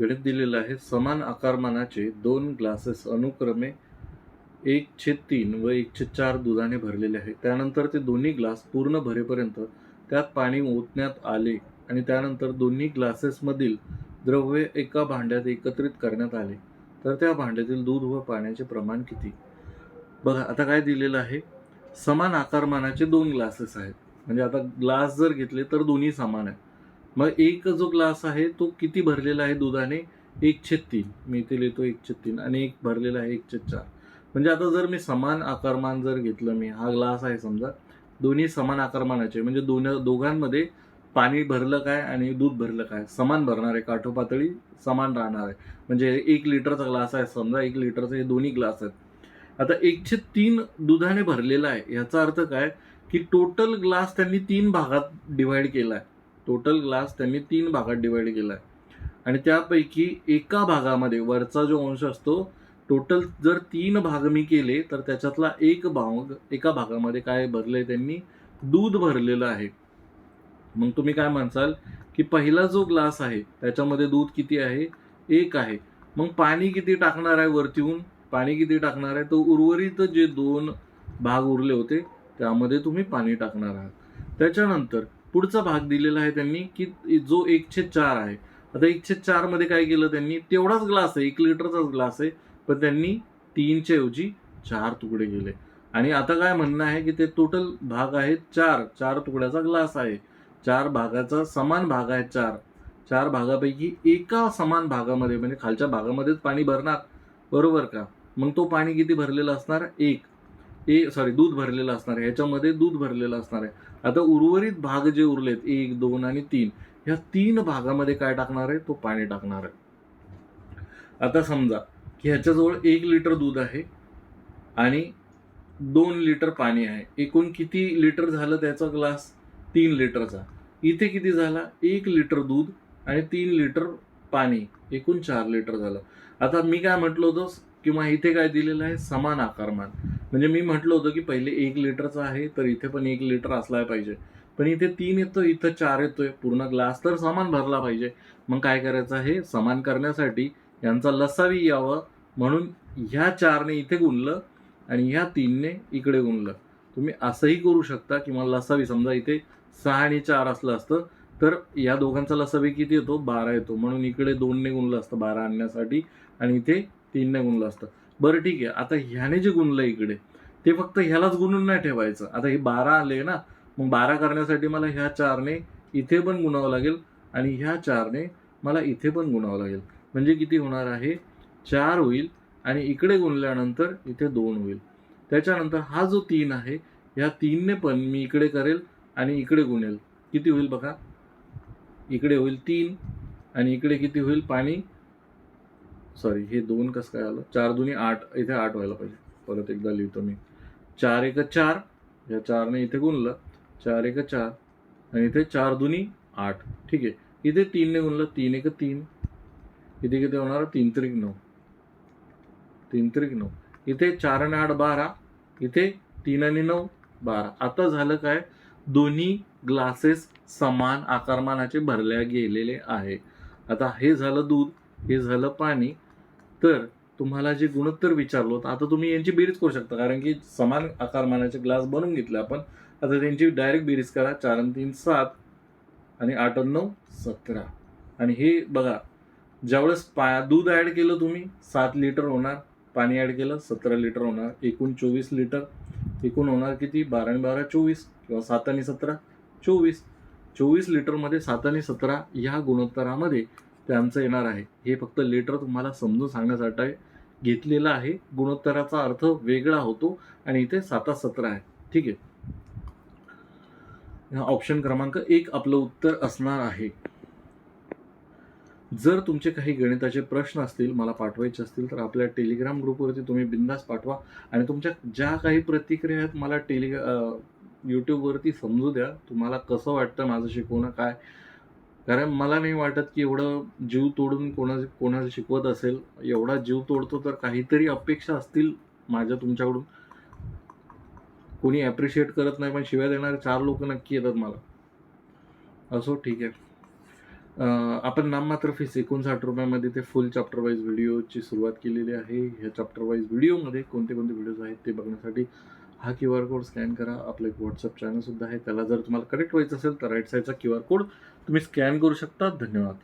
गणित दिलेलं आहे. समान आकारमानाचे दोन ग्लासेस अनुक्रमे एक छेद तीन व एक छेद चार दुधाने भरलेले आहे. त्यानंतर ते दोन्ही ग्लास पूर्ण भरेपर्यंत त्यात पाणी ओतण्यात आले आणि त्यानंतर दोन्ही ग्लासेसमधील द्रव्य एका भांड्यात एकत्रित करण्यात आले. तर त्या भांड्यातील दूध व पाण्याचे प्रमाण किती? बघा आता काय दिलेलं आहे? समान आकारमानाचे दोन ग्लासेस आहेत. म्हणजे आता ग्लास जर घेतले तर दोन्ही समान आहेत. मग एक जो ग्लास आहे तो किती भरलेला आहे दुधाने? एक तीन मी इथे लिहितो एकशे तीन आणि एक भरलेला आहे एक चार. म्हणजे आता जर मी समान आकारमान जर घेतलं मी हा ग्लास आहे समजा दोन्ही समान आकारमानाचे म्हणजे दोन दोघांमध्ये पाणी भरलं काय आणि दूध भरलं काय? समान भरणार आहे काठो पातळी समान राहणार आहे. म्हणजे एक लिटरचा ग्लास आहे समजा एक लिटरचा हे दोन्ही ग्लास आहेत. आता एकशे तीन दुधाने भरलेला आहे याचा अर्थ काय? की टोटल ग्लास त्यांनी तीन भागात डिवाइड केला आहे. टोटल ग्लास त्यांनी तीन भागात डिवाइड केला आहे आणि त्यापैकी एका भागामध्ये वरचा जो अंश असतो टोटल जर तीन भाग मी केले तर त्याच्यातला एक भाग एका भागामध्ये काय भरलंय त्यांनी? दूध भरलेलं आहे. मग तुम्ही काय म्हणसाल की पहिला जो ग्लास आहे त्याच्यामध्ये दूध किती आहे? एक आहे. मग पाणी किती टाकणार आहे वरतीहून? पाणी किती टाकणार आहे? तर उर्वरित जे दोन भाग उरले होते त्यामध्ये तुम्ही पाणी टाकणार आहात. त्याच्यानंतर पुढचा भाग दिलेला आहे त्यांनी की जो एकशे चार आहे. आता एकशे चारमध्ये काय केलं त्यांनी? तेवढाच ग्लास आहे एक लिटरचाच ग्लास आहे पण त्यांनी तीनच्या ऐवजी चार तुकडे केले. आणि आता काय म्हणणं आहे की ते टोटल भाग आहेत चार. चार तुकड्याचा ग्लास आहे. चार भागाचा समान भाग आहे चार. चार भागापैकी एका समान भागामध्ये म्हणजे खालच्या भागामध्येच पाणी भरणार. बरोबर का? मग तो पाणी किती भरलेलं असणार? एक. ए सॉरी दूध भरलेलं असणार आहे. ह्याच्यामध्ये दूध भरलेलं असणार आहे. आता उर्वरित भाग जे उरलेत एक दोन आणि तीन ह्या तीन भागामध्ये काय टाकणार आहे? तो पाणी टाकणार आहे. आता समजा की ह्याच्याजवळ एक लिटर दूध आहे आणि दोन लिटर पाणी आहे. एकूण किती लिटर झालं त्याचा ग्लास? तीन लिटरचा. इथे किती झाला? एक लिटर दूध आणि तीन लिटर पाणी. एकूण चार लिटर झालं. आता मी काय म्हटलं होतं किंवा इथे काय दिलेलं आहे? समान आकारमान. म्हणजे मी म्हटलं होतं की पहिले एक लिटरचं आहे तर इथे पण एक लिटर असला पाहिजे. पण इथे तीन येतो इथं चार येतोय. पूर्ण ग्लास तर समान भरला पाहिजे. मग काय करायचं हे समान करण्यासाठी यांचा लसावी यावं. म्हणून ह्या चारने इथे गुणलं आणि ह्या तीनने इकडे गुणलं. तुम्ही असंही करू शकता किंवा लसावी समजा इथे सहा आणि चार असलं असतं तर या दोघांचा लसावी किती येतो? बारा येतो. म्हणून इकडे दोनने गुणलं असतं बारा आणण्यासाठी आणि इथे तीनने गुणलं असतं. बरं ठीक आहे. आता ह्याने जे गुणलं इकडे ते फक्त ह्यालाच गुणून नाही ठेवायचं. आता हे बारा आले ना मग बारा करण्यासाठी मला ह्या चारने इथे पण गुणावं लागेल आणि ह्या चारने मला इथे पण गुणावं लागेल. म्हणजे किती होणार आहे? चार होईल आणि इकडे गुणल्यानंतर इथे दोन होईल. त्याच्यानंतर हा जो तीन आहे ह्या तीनने पण मी इकडे करेल आणि इकडे गुणेल. किती होईल बघा? इकडे होईल तीन आणि इकडे किती होईल? पाणी सॉरी हे दोन कसं काय आलं? चार दोन्ही आठ इथे आठ व्हायला पाहिजे. परत एकदा लिहितो मी. चार एक चार या चारने इथे गुणलं. चार एक चार आणि इथे चार दुनी आठ. ठीक आहे. इथे तीनने गुणलं तीन एक तीन. इथे किती होणार? तीन त्रिक नऊ. तीन त्रिक नऊ. इथे चार आणि आठ बारा इथे तीन आणि नऊ बारा. आता झालं काय? दोन्ही ग्लासेस समान आकारमानाचे भरल्या गेलेले आहे. आता हे झालं दूध हे झालं पाणी तर तुम्हाला जे गुणोत्तर विचारलो तर आता तुम्ही यांची बेरीज करू शकता कारण की समान आकारमानाचे ग्लास बनवून घेतले आपण. आता त्यांची डायरेक्ट बेरीज करा चार आणि तीन सात आणि आठ नऊ सतरा. आणि हे बघा ज्यावेळेस पा दूध ॲड केलं तुम्ही सात लिटर होणार पाणी ॲड केलं सतरा लिटर होणार एकूण चोवीस लिटर एकूण होणार किती? बारा आणि बारा चोवीस. किंवा सात आणि सतरा चोवीस. चोवीस लिटरमध्ये सात आणि सतरा ह्या गुणोत्तरामध्ये त्यांचं येणार आहे. हे फक्त लेटर तुम्हाला समजून सांगण्यासाठी घेतलेलं आहे. गुणोत्तराचा अर्थ वेगळा होतो आणि इथे साता सतरा आहे. ठीक आहे? ऑप्शन क्रमांक एक आपलं उत्तर असणार आहे. जर तुमचे काही गणिताचे प्रश्न असतील मला पाठवायचे असतील तर आपल्या टेलिग्राम ग्रुपवरती तुम्ही बिंदास पाठवा. आणि तुमच्या ज्या काही प्रतिक्रिया आहेत मला टेलिग यूट्यूबवरती समजू द्या. तुम्हाला कसं वाटतं माझं शिकवणं काय? कारण मला नाही वाटत की एवढं जीव तोडून कोणा कोणाचं शिकवत असेल. एवढा जीव तोडतो तर काहीतरी अपेक्षा असतील माझ्या तुमच्याकडून. कोणी ॲप्रिशिएट करत नाही पण शिव्या देणारे चार लोक नक्की येतात मला. असो ठीक आहे. आपण नाममात्र फीस एकोणसाठ रुपयामध्ये ते फुल चॅप्टर वाईज व्हिडिओची सुरुवात केलेली आहे. ह्या चॅप्टर वाईज व्हिडिओमध्ये कोणते कोणते व्हिडिओज आहेत ते बघण्यासाठी हा क्यू आर कोड स्कॅन करा. आपलं एक व्हॉट्सअप चॅनल सुद्धा आहे. त्याला जर तुम्हाला कनेक्ट व्हायचं असेल तर राईट साईडचा क्यू आर कोड तुम्ही स्कॅन करू शकता. धन्यवाद.